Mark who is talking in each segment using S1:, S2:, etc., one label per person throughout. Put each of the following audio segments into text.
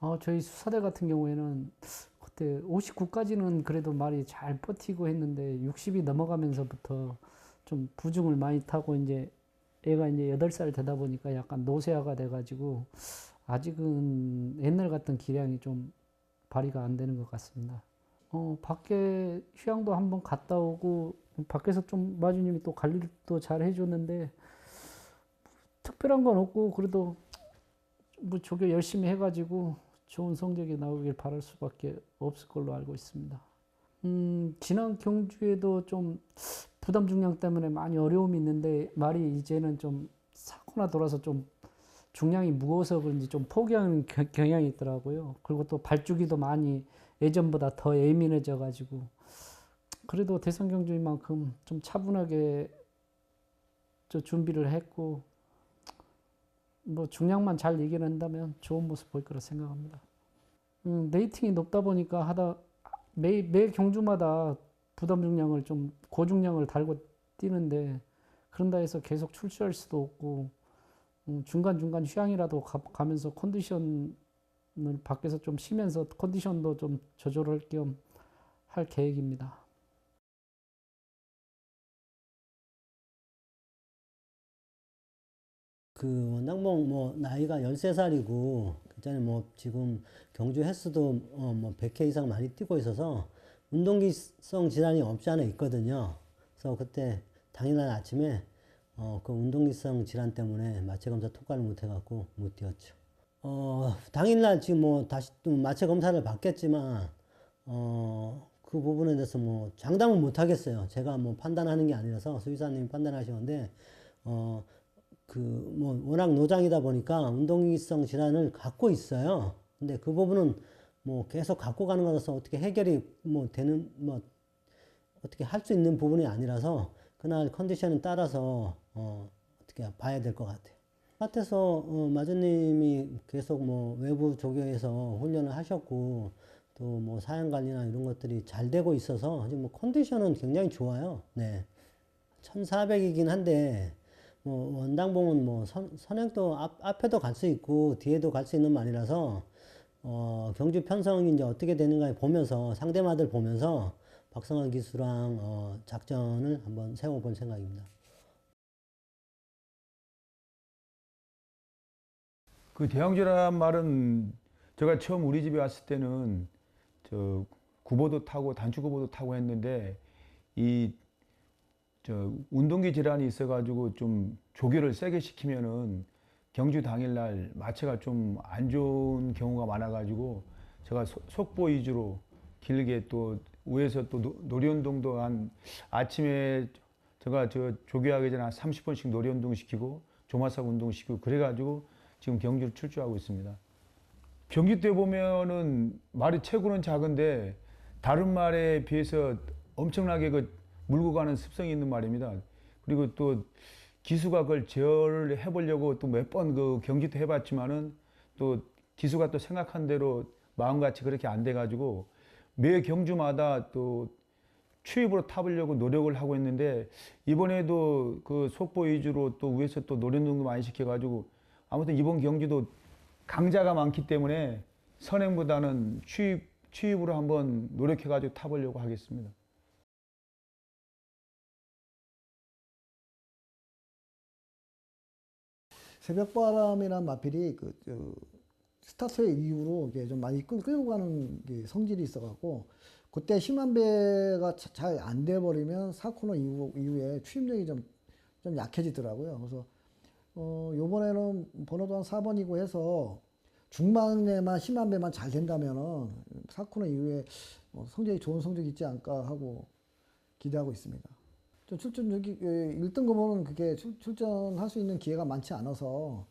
S1: 어, 저희 수사대 같은 경우에는 그때 59까지는 그래도 말이 잘 버티고 했는데 60이 넘어가면서부터 좀 부중을 많이 타고 이제 애가 이제 8살 되다 보니까 약간 노쇠화가 돼가지고 아직은 옛날 같던 기량이 좀 발휘가 안 되는 것 같습니다. 어, 밖에 휴양도 한번 갔다 오고 밖에서 좀 마주님이 또 관리도 잘 해줬는데 특별한 건 없고 그래도 뭐 조교 열심히 해가지고 좋은 성적이 나오길 바랄 수밖에 없을 걸로 알고 있습니다. 음, 지난 경주에도 좀 부담 중량 때문에 많이 어려움이 있는데 말이 이제는 좀 사고나 돌아서 좀 중량이 무거워서 그런지 좀 포기하는 겨- 경향이 있더라고요. 그리고 또 발주기도 많이 예전보다 더 예민해져 가지고 그래도 대선 경주인 만큼 좀 차분하게 저 준비를 했고 뭐 중량만 잘 이겨낸다면 좋은 모습 보일 거라 생각합니다. 음, 레이팅이 높다 보니까 하다 매, 매 경주마다 부담 중량을 좀 고중량을 달고 뛰는데 그런다 해서 계속 출시할 수도 없고 음, 중간중간 휴양이라도 가, 가면서 컨디션을 밖에서 좀 쉬면서 컨디션도 좀 조절할 겸 할 계획입니다.
S2: 그 원당봉 뭐 나이가 13살이고 그전에 뭐 지금 경주 횟수도 어 뭐 100회 이상 많이 뛰고 있어서 운동기성 질환이 없지 않아 있거든요. 그래서 그때 당일날 아침에 어 그 운동기성 질환 때문에 마체 검사 통과를 못 해갖고 못 뛰었죠. 어 당일날 지금 뭐 다시 또 마체 검사를 받겠지만 어 그 부분에 대해서 뭐 장담은 못 하겠어요. 제가 뭐 판단하는 게 아니라서 수의사님이 판단하시는데 어 그 뭐 워낙 노장이다 보니까 운동기성 질환을 갖고 있어요. 근데 그 부분은 뭐 계속 갖고 가는 거라서 어떻게 해결이 뭐 되는 뭐 어떻게 할 수 있는 부분이 아니라서 그날 컨디션에 따라서 어 어떻게 봐야 될 것 같아요. 밭에서 어 마주님이 계속 뭐 외부 조교에서 훈련을 하셨고 또 뭐 사양 관리나 이런 것들이 잘 되고 있어서 지금 뭐 컨디션은 굉장히 좋아요. 네. 1400이긴 한데 뭐 원당봉은 뭐 선, 선행도 앞, 앞에도 갈 수 있고 뒤에도 갈 수 있는 말이라서 어, 경주 편성이 이제 어떻게 되는가 보면서 상대마들 보면서 박성환 기수랑 어, 작전을 한번 세워볼 생각입니다.
S3: 그 대형주란 말은 제가 처음 우리 집에 왔을 때는 저 구보도 타고 단추 구보도 타고 했는데 이 저 운동기 질환이 있어가지고 좀 조교를 세게 시키면은 경주 당일날 마체가 좀 안 좋은 경우가 많아가지고 제가 소- 속보 위주로 길게 또 위에서 또 노- 놀이운동도 한 아침에 제가 저 조교하기 전에 한 30분씩 놀이운동 시키고 조마삭 운동 시키고 그래가지고 지금 경주를 출주하고 있습니다. 경주 때 보면은 말이 체구는 작은데 다른 말에 비해서 엄청나게 그 물고 가는 습성이 있는 말입니다. 그리고 또 기수가 그걸 제어를 해보려고 또 몇 번그때 해봤지만은 또 기수가 또 생각한 대로 마음같이 그렇게 안 돼가지고 매 경주마다 또 추입으로 타보려고 노력을 하고 있는데 이번에도 그 속보 위주로 또 위에서 또 노련동도 많이 시켜가지고 아무튼 이번 경주도 강자가 많기 때문에 선행보다는 추입, 추입으로 한번 노력해가지고 타보려고 하겠습니다.
S4: 새벽바람이란 마필이 그, 저, 스타트의 이후로 이게 좀 많이 끌, 끌고 가는 게 성질이 있어갖고 그때 심한 배가 잘 안 돼버리면 사코너 이후, 이후에 추임력이 좀, 좀 약해지더라고요. 그래서 어, 요번에는 번호도 한 4번이고 해서 중반에만 심한 배만 잘 된다면은 사코너 이후에 뭐 성적이 좋은 성적이 있지 않을까 하고 기대하고 있습니다. 좀 출전 여기 1등급은 그게 출, 출전할 수 있는 기회가 많지 않아서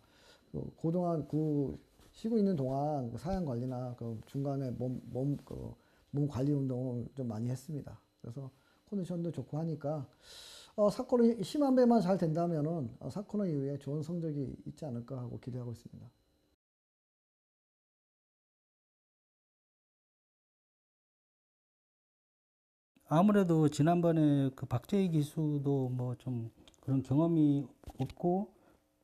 S4: 그 그동안 그 쉬고 있는 동안 그 사양 관리나 그 중간에 몸 몸 그 몸 관리 운동을 좀 많이 했습니다. 그래서 컨디션도 좋고 하니까 어, 사코너 심한 배만 잘 된다면은 어, 사코너 이후에 좋은 성적이 있지 않을까 하고 기대하고 있습니다.
S5: 아무래도 지난번에 그 박재희 기수도 뭐 좀 그런 경험이 없고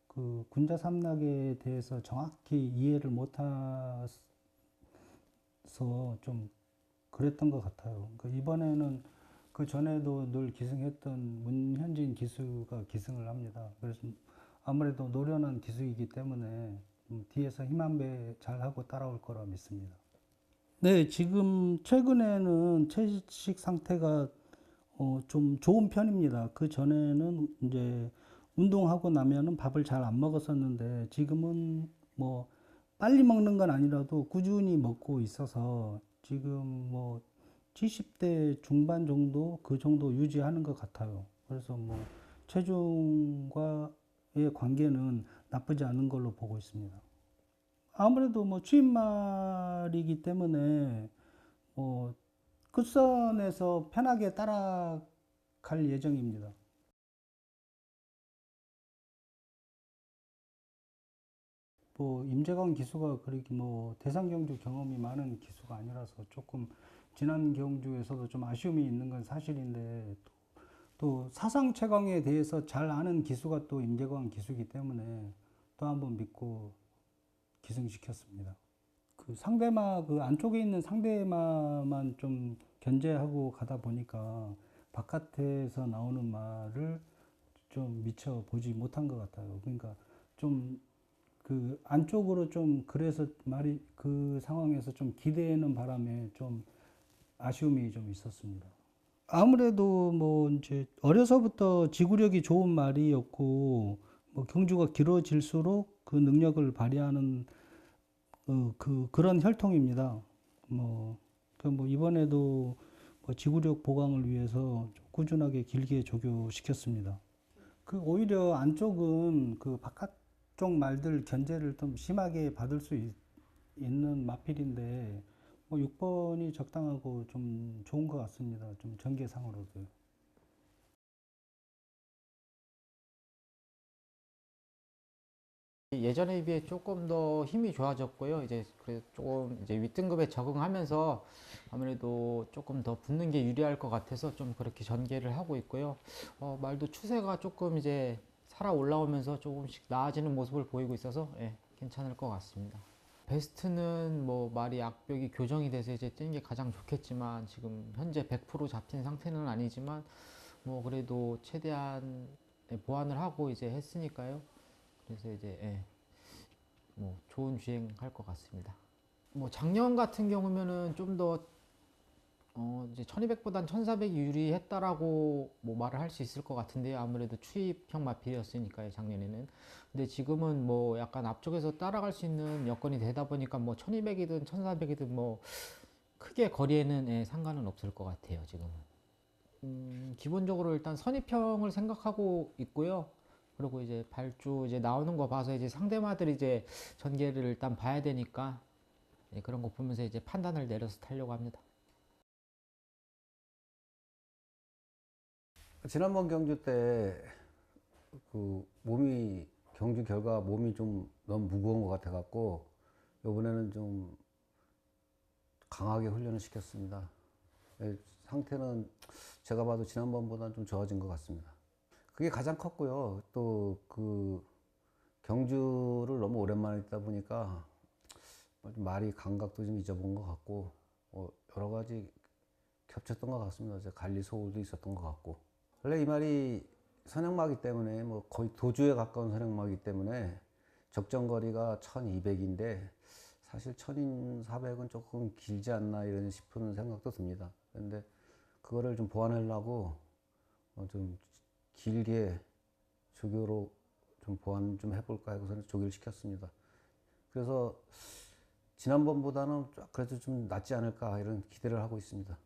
S5: 그 군자 삼락에 대해서 정확히 이해를 있어서 좀 그랬던 것 같아요. 그러니까 이번에는 그 전에도 늘 기승했던 문현진 기수가 기승을 합니다. 그래서 아무래도 노련한 기수이기 때문에 음, 뒤에서 힘 한 배 잘하고 따라올 거라 믿습니다. 네, 지금 최근에는 채식 상태가 어, 좀 좋은 편입니다. 그 전에는 이제 운동하고 나면은 밥을 잘 안 먹었었는데 지금은 뭐 빨리 먹는 건 아니라도 꾸준히 먹고 있어서 지금 뭐 70대 중반 정도 그 정도 유지하는 것 같아요. 그래서 뭐 체중과의 관계는 나쁘지 않은 걸로 보고 있습니다. 아무래도 뭐 주인말이기 때문에 뭐 끝선에서 편하게 따라갈 예정입니다. 뭐 임재광 기수가 그렇게 뭐 대상 경주 경험이 많은 기수가 아니라서 조금 지난 경주에서도 좀 아쉬움이 있는 건 사실인데 또, 또 사상 최강에 대해서 잘 아는 기수가 또 임재광 기수이기 때문에 또 한번 믿고 기승시켰습니다. 그 상대마 그 안쪽에 있는 상대마만 좀 견제하고 가다 보니까 바깥에서 나오는 말을 좀 미처 보지 못한 것 같아요. 그러니까 좀 그 안쪽으로 좀 그래서 말이 그 상황에서 좀 기대는 바람에 좀 아쉬움이 좀 있었습니다. 아무래도 뭐 이제 어려서부터 지구력이 좋은 말이었고 뭐 경주가 길어질수록 그 능력을 발휘하는 어, 그 그런 혈통입니다. 뭐, 그뭐 이번에도 뭐 지구력 보강을 위해서 좀 꾸준하게 길게 조교시켰습니다. 그 오히려 안쪽은 그 바깥쪽 말들 견제를 좀 심하게 받을 수 있, 있는 마필인데 뭐 6번이 적당하고 좀 좋은 것 같습니다. 좀 전개상으로도
S6: 예전에 비해 조금 더 힘이 좋아졌고요. 이제 그래서 조금 이제 윗등급에 적응하면서 아무래도 조금 더 붙는 게 유리할 것 같아서 좀 그렇게 전개를 하고 있고요. 어, 말도 추세가 조금 이제 살아 올라오면서 조금씩 나아지는 모습을 보이고 있어서 예, 괜찮을 것 같습니다. 베스트는 뭐 말이 악벽이 교정이 돼서 이제 뛰는 게 가장 좋겠지만 지금 현재 100% 잡힌 상태는 아니지만 뭐 그래도 최대한 예, 보완을 하고 이제 했으니까요. 그래서 이제 예, 뭐 좋은 주행 할 것 같습니다. 뭐 작년 같은 경우면은 좀더 어, 이제 1200보단 1400이 유리했다라고 뭐 말을 할 수 있을 것 같은데요. 아무래도 추입형 마필이었으니까요, 작년에는. 근데 지금은 뭐 약간 앞쪽에서 따라갈 수 있는 여건이 되다 보니까 뭐 1200이든 1400이든 뭐 크게 거리에는 예, 상관은 없을 것 같아요, 지금은. 음, 기본적으로 일단 선입형을 생각하고 있고요. 그리고 이제 발주 이제 나오는 거 봐서 이제 상대마들 이제 전개를 일단 봐야 되니까 예, 그런 거 보면서 이제 판단을 내려서 타려고 합니다.
S7: 지난번 경주 때 그 몸이 경주 결과 몸이 좀 너무 무거운 것 같아 갖고 이번에는 좀 강하게 훈련을 시켰습니다. 예, 상태는 제가 봐도 지난번보다는 좀 좋아진 것 같습니다. 그게 가장 컸고요. 또 그 경주를 너무 오랜만에 했다 보니까 뭐좀 말이 감각도 좀 잊어본 것 같고 뭐 여러 가지 겹쳤던 것 같습니다. 관리 소홀도 있었던 것 같고 원래 이 말이 선행마기 때문에 뭐 거의 도주에 가까운 선행마기 때문에 적정 거리가 1200인데 사실 1400은 조금 길지 않나 이런 싶은 생각도 듭니다. 그런데 그거를 좀 보완하려고 어, 좀 길게 조교로 좀 보완 좀 해볼까 해서 조교를 시켰습니다. 그래서 지난번보다는 그래도 좀 낫지 않을까 이런 기대를 하고 있습니다.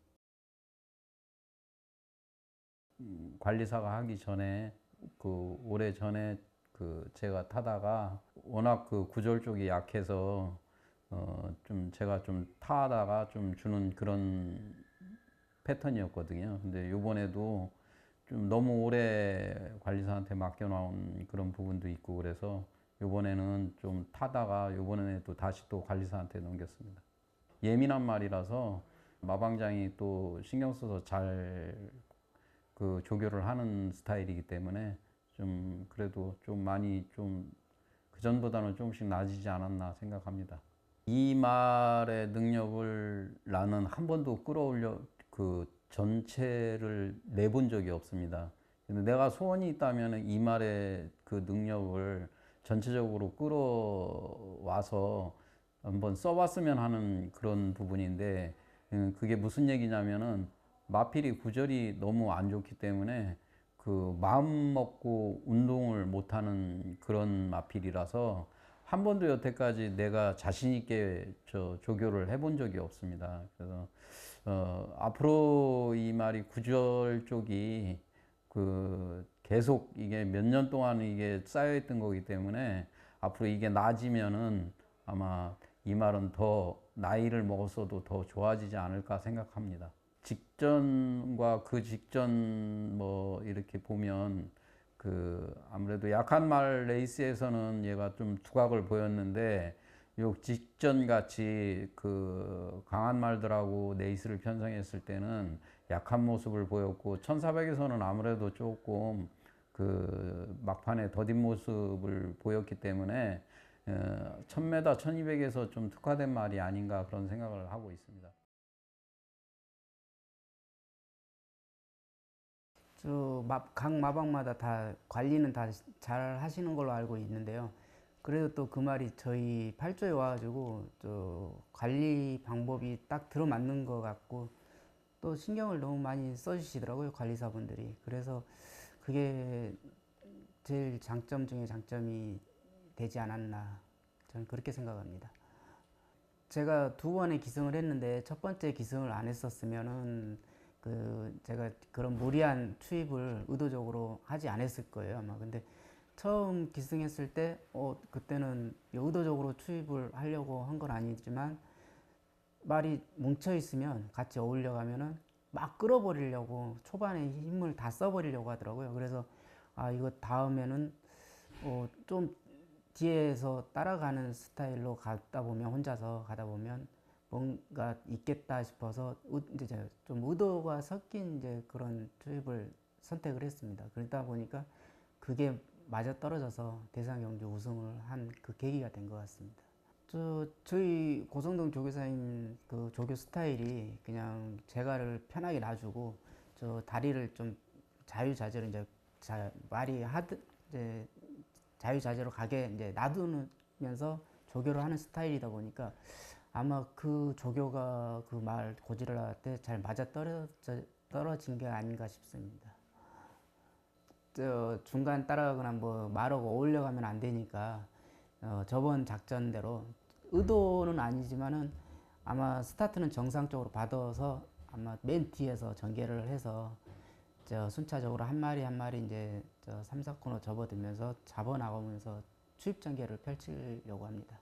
S8: 관리사가 하기 전에 그 오래 전에 그 제가 타다가 워낙 그 구절 쪽이 약해서 어 좀 제가 좀 타다가 좀 주는 그런 패턴이었거든요. 근데 요번에도 좀 너무 오래 관리사한테 맡겨 놓은 그런 부분도 있고 그래서 요번에는 좀 타다가 요번에도 다시 또 관리사한테 넘겼습니다. 예민한 말이라서 마방장이 또 신경 써서 잘 그 조교를 하는 스타일이기 때문에 좀 그래도 좀 많이 좀 그전보다는 조금씩 나아지지 않았나 생각합니다. 이 말의 능력을 나는 한 번도 끌어올려 그 전체를 내본 적이 없습니다. 근데 내가 소원이 있다면 이 말의 그 능력을 전체적으로 끌어와서 한번 써봤으면 하는 그런 부분인데 음, 그게 무슨 얘기냐면은 마필이 구절이 너무 안 좋기 때문에 그 마음 먹고 운동을 못하는 그런 마필이라서 한 번도 여태까지 내가 자신 있게 저 조교를 해본 적이 없습니다. 그래서 어, 앞으로 이 말이 구절 쪽이 그 계속 이게 몇 년 동안 이게 쌓여있던 거기 때문에 앞으로 이게 나아지면은 아마 이 말은 더 나이를 먹었어도 더 좋아지지 않을까 생각합니다. 직전과 그 직전 뭐 이렇게 보면 그 아무래도 약한 말 레이스에서는 얘가 좀 두각을 보였는데 요 직전 같이 그 강한 말들하고 레이스를 편성했을 때는 약한 모습을 보였고 1400에서는 아무래도 조금 그 막판에 더딘 모습을 보였기 때문에 어, 1000m, 1200에서 좀 특화된 말이 아닌가 그런 생각을 하고 있습니다.
S9: 저각 마방마다 다 관리는 다 잘 하시는 걸로 알고 있는데요. 그래도 또 그 말이 저희 팔조에 와가지고 저 관리 방법이 딱 들어맞는 것 같고 또 신경을 너무 많이 써주시더라고요 관리사분들이. 그래서 그게 제일 장점 중에 장점이 되지 않았나 저는 그렇게 생각합니다. 제가 두 번의 기승을 했는데 첫 번째 기승을 안 했었으면은 그 제가 그런 무리한 투입을 의도적으로 하지 않았을 거예요 아마 근데 처음 기승했을 때 어, 그때는 의도적으로 투입을 하려고 한 건 아니지만 말이 뭉쳐 있으면 같이 어울려 가면은 막 끌어버리려고 초반에 힘을 다 써버리려고 하더라고요 그래서 아 이거 다음에는 어, 좀 뒤에서 따라가는 스타일로 가다 보면 혼자서 가다 보면 뭔가 있겠다 싶어서 의- 이제 좀 의도가 섞인 이제 그런 투입을 선택을 했습니다. 그러다 보니까 그게 맞아 떨어져서 대상 경주 우승을 한 그 계기가 된 것 같습니다. 저 저희 고성동 조교사님 그 조교 스타일이 그냥 제가를 편하게 놔주고 저 다리를 좀 자유자재로 이제 자, 말이 하드 이제 자유자재로 가게 이제 놔두면서 조교를 하는 스타일이다 보니까 아마 그 조교가 그 말 고지를 할 때 잘 맞아 떨어져, 떨어진 게 아닌가 싶습니다. 저 중간 따라가거나 뭐 말하고 어울려가면 안 되니까 어, 저번 작전대로 의도는 아니지만은 아마 스타트는 정상적으로 받아서 아마 맨 뒤에서 전개를 해서 저 순차적으로 한 마리 한 마리 이제 저 3, 4코너 접어들면서 잡아 나가면서 추입 전개를 펼치려고 합니다.